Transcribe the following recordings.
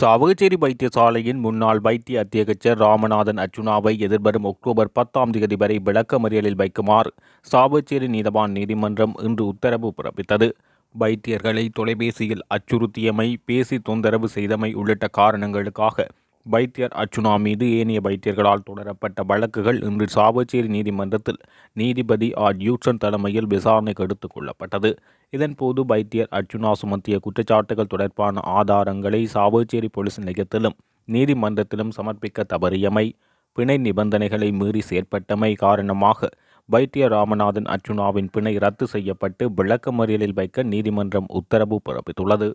சாவகச்சேரி வைத்தியசாலையின் முன்னாள் வைத்திய அத்தியகச்சர் ராமநாதன் அர்ஜுனாவை எதிர்வரும் அக்டோபர் பத்தாம் தேதி வரை விளக்கமறியலில் வைக்குமாறு சாவகச்சேரி நீதவான் நீதிமன்றம் இன்று உத்தரவு பிறப்பித்தது. வைத்தியர்களை தொலைபேசியில் அச்சுறுத்தியமை பேசி தொந்தரவு செய்தமை உள்ளிட்ட காரணங்களுக்காக வைத்தியர் அர்ச்சுனா மீது ஏனைய வைத்தியர்களால் தொடரப்பட்ட வழக்குகள் இன்று சாவச்சேரி நீதிமன்றத்தில் நீதிபதி ஆர். யூட்சன் தலைமையில் விசாரணைக்கு எடுத்துக் கொள்ளப்பட்டது. இதன்போது வைத்தியர் அர்ச்சுனா சுமத்திய குற்றச்சாட்டுகள் தொடர்பான ஆதாரங்களை சாவச்சேரி போலீஸ் நிலையத்திலும் நீதிமன்றத்திலும் சமர்ப்பிக்க தவறியமை பிணை நிபந்தனைகளை மீறி செயற்பட்டமை காரணமாக வைத்திய ராமநாதன் அர்ச்சுனாவின் பிணை ரத்து செய்யப்பட்டு விளக்கமறியலில் வைக்க நீதிமன்றம் உத்தரவு பிறப்பித்துள்ளது.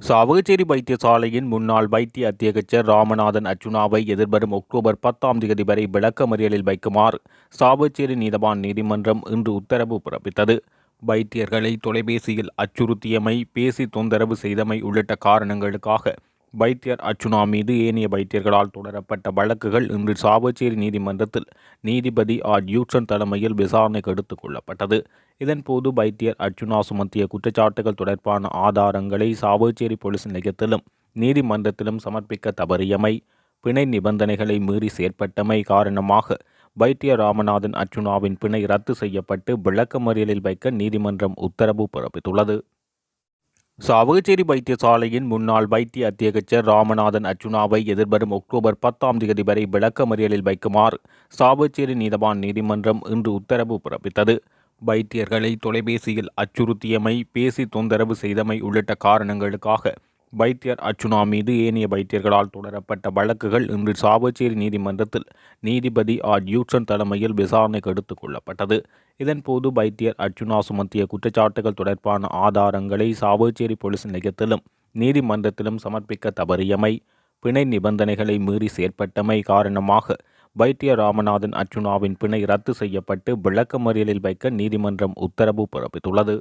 சாவகச்சேரி வைத்தியசாலையின் முன்னாள் வைத்திய அத்தியகச்சர் ராமநாதன் அர்ஜுனாவை எதிர்வரும் அக்டோபர் பத்தாம் தேதி வரை விளக்கமறியலில் வைக்குமாறு சாவகச்சேரி நீதவான் நீதிமன்றம் இன்று உத்தரவு பிறப்பித்தது. வைத்தியர்களை தொலைபேசியில் அச்சுறுத்தியமை பேசி தொந்தரவு செய்தமை உள்ளிட்ட காரணங்களுக்காக பைத்தியர் அர்ச்சுனா மீது ஏனைய பைத்தியர்களால் தொடரப்பட்ட வழக்குகள் இன்று சாவச்சேரி நீதிமன்றத்தில் நீதிபதி ஆர். யூட்சன் தலைமையில் விசாரணைக்கு எடுத்துக் கொள்ளப்பட்டது. இதன்போது பைத்தியர் அர்ச்சுனா சுமத்திய குற்றச்சாட்டுகள் தொடர்பான ஆதாரங்களை சாவச்சேரி போலீஸ் நிலையத்திலும் நீதிமன்றத்திலும் சமர்ப்பிக்க தவறியமை பிணை நிபந்தனைகளை மீறி செயற்பட்டமை காரணமாக வைத்திய ராமநாதன் அர்ச்சுனாவின் பிணை ரத்து செய்யப்பட்டு விளக்கமறியலில் வைக்க நீதிமன்றம் உத்தரவு பிறப்பித்துள்ளது. சாவகச்சேரி வைத்தியசாலையின் முன்னாள் வைத்திய அத்தியகச்சர் ராமநாதன் அர்ஜுனாவை எதிர்வரும் அக்டோபர் பத்தாம் தேதி வரை விளக்கமறியலில் வைக்குமாறு சாவகச்சேரி நீதவான் நீதிமன்றம் இன்று உத்தரவு பிறப்பித்தது. வைத்தியர்களை தொலைபேசியில் அச்சுறுத்தியமை பேசி தொந்தரவு செய்தமை உள்ளிட்ட காரணங்களுக்காக பைத்தியர் அர்ச்சுனா மீது ஏனைய பைத்தியர்களால் தொடரப்பட்ட வழக்குகள் இன்று சாவச்சேரி நீதிமன்றத்தில் நீதிபதி ஆர். யூட்சன் தலைமையில் விசாரணைக்கு எடுத்துக் கொள்ளப்பட்டது. இதன்போது பைத்தியர் அர்ச்சுனா சுமத்திய குற்றச்சாட்டுகள் தொடர்பான ஆதாரங்களை சாவச்சேரி போலீஸ் நிலையத்திலும் நீதிமன்றத்திலும் சமர்ப்பிக்க தவறியமை பிணை நிபந்தனைகளை மீறி செயற்பட்டமை காரணமாக வைத்திய ராமநாதன் அர்ச்சுனாவின் பிணை ரத்து செய்யப்பட்டு விளக்கமறியலில் வைக்க நீதிமன்றம் உத்தரவு பிறப்பித்துள்ளது.